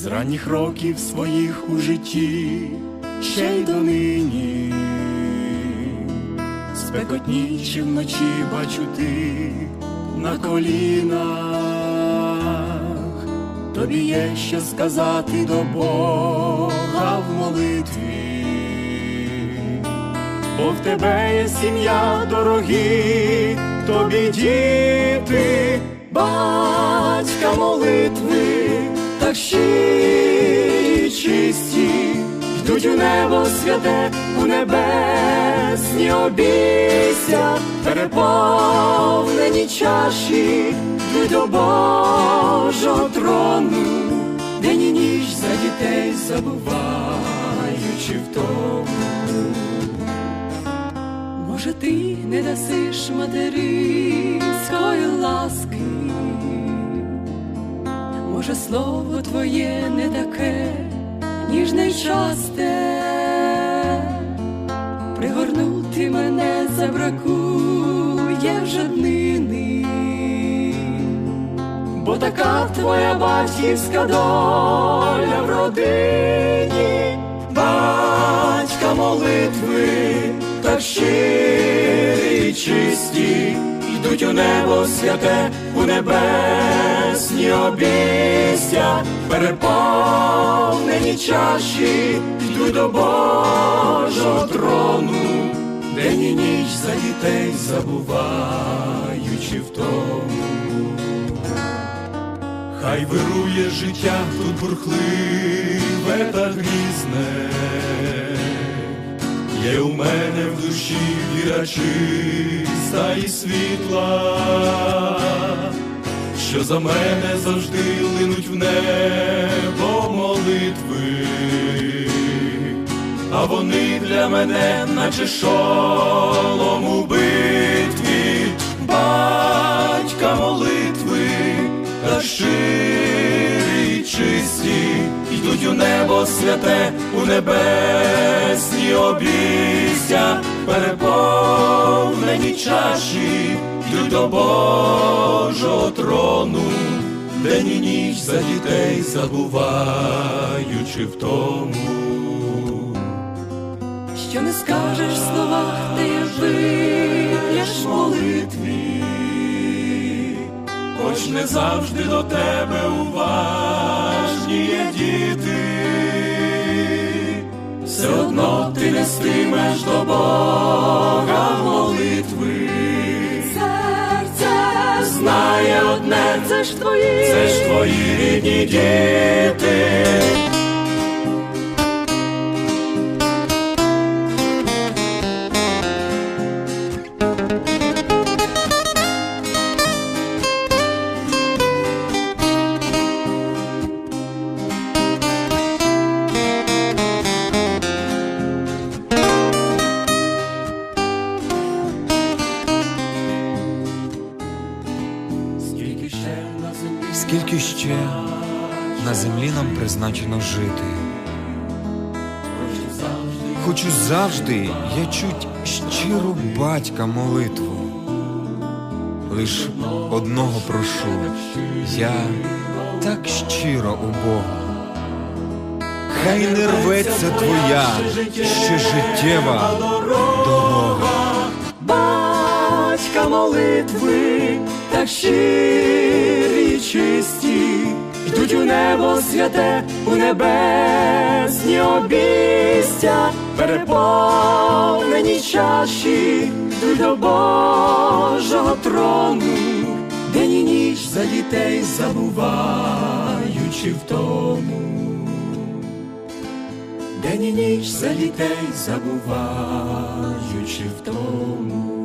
з ранніх років своїх у житті, ще й донині, спекотнічі вночі бачу ти на колінах, тобі є що сказати до Бога в молитві, бо в тебе є сім'я дорогі, тобі діти, батька молитви, так чисті, йдуть у небо святе, у небесні обійся, переповнені чаші, йдуть до Божого трону, день і ніч за дітей забуваючи в тому. Може, ти не дасиш материнської ласки, може, слово твоє не таке, ніжне й часте, пригорнути мене забракує вже днини, бо така твоя батьківська доля в родині, батька молитви, так щирі й чисті, йдуть у небо святе, у небесні обійстя, переповнені чаші, йдуть до Божого трону, день і ніч за дітей забуваючи в тому. Хай вирує життя тут бурхливе та грізне, є у мене в душі віра чиста і світла, що за мене завжди линуть небо молитви, а вони для мене, наче шолом у битві, батька молитви та щирі й чисті, йдуть у небо святе, у небесні обійстя, переповнені чаші, йдуть до Божого трону, день і ніч за дітей забуваючи в тому. Що не скажеш в словах, ти вип'єш в молитві, хоч не завжди до тебе уважні є діти, все одно ти нестимеш до Бога це ж твої, це ж твої рідні діти. Скільки ще на землі нам призначено жити? Хочу завжди я чуть щиру батька молитву. Лиш одного прошу, я так щиро у Бога. Хай не рветься твоя ще життєва дорога. батька молитви, так щирі й чисті, йдуть у небо святе, у небесні обійстя, переповнені чаші, йдуть до Божого трону, день і ніч за дітей забуваючи в тому. День і ніч за дітей забуваючи в тому.